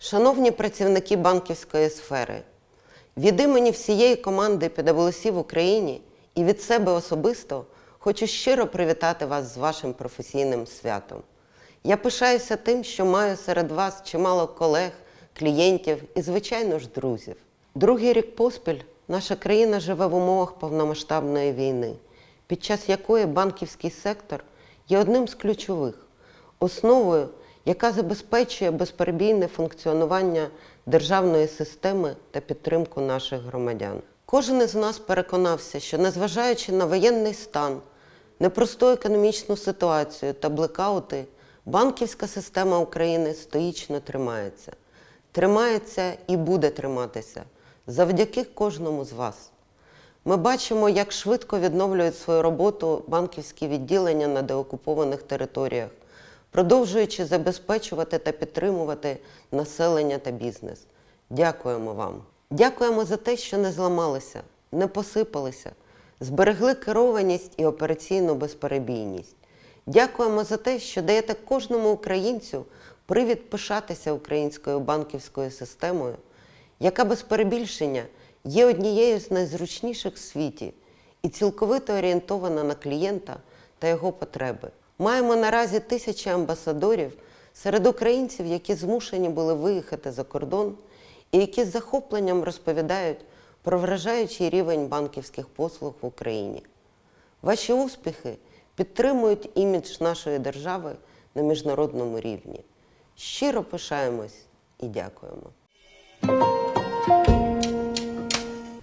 Шановні працівники банківської сфери, від імені всієї команди PwC в Україні і від себе особисто хочу щиро привітати вас з вашим професійним святом. Я пишаюся тим, що маю серед вас чимало колег, клієнтів і, звичайно ж, друзів. Другий рік поспіль наша країна живе в умовах повномасштабної війни, під час якої банківський сектор є одним з ключових, основою, яка забезпечує безперебійне функціонування державної системи та підтримку наших громадян. Кожен із нас переконався, що незважаючи на воєнний стан, непросту економічну ситуацію та блекаути, банківська система України стоїчно тримається. Тримається і буде триматися завдяки кожному з вас. Ми бачимо, як швидко відновлюють свою роботу банківські відділення на деокупованих територіях, продовжуючи забезпечувати та підтримувати населення та бізнес. Дякуємо вам. Дякуємо за те, що не зламалися, не посипалися, зберегли керованість і операційну безперебійність. Дякуємо за те, що даєте кожному українцю привід пишатися українською банківською системою, яка без перебільшення є однією з найзручніших в світі і цілковито орієнтована на клієнта та його потреби. Маємо наразі тисячі амбасадорів серед українців, які змушені були виїхати за кордон і які з захопленням розповідають про вражаючий рівень банківських послуг в Україні. Ваші успіхи підтримують імідж нашої держави на міжнародному рівні. Щиро пишаємось і дякуємо.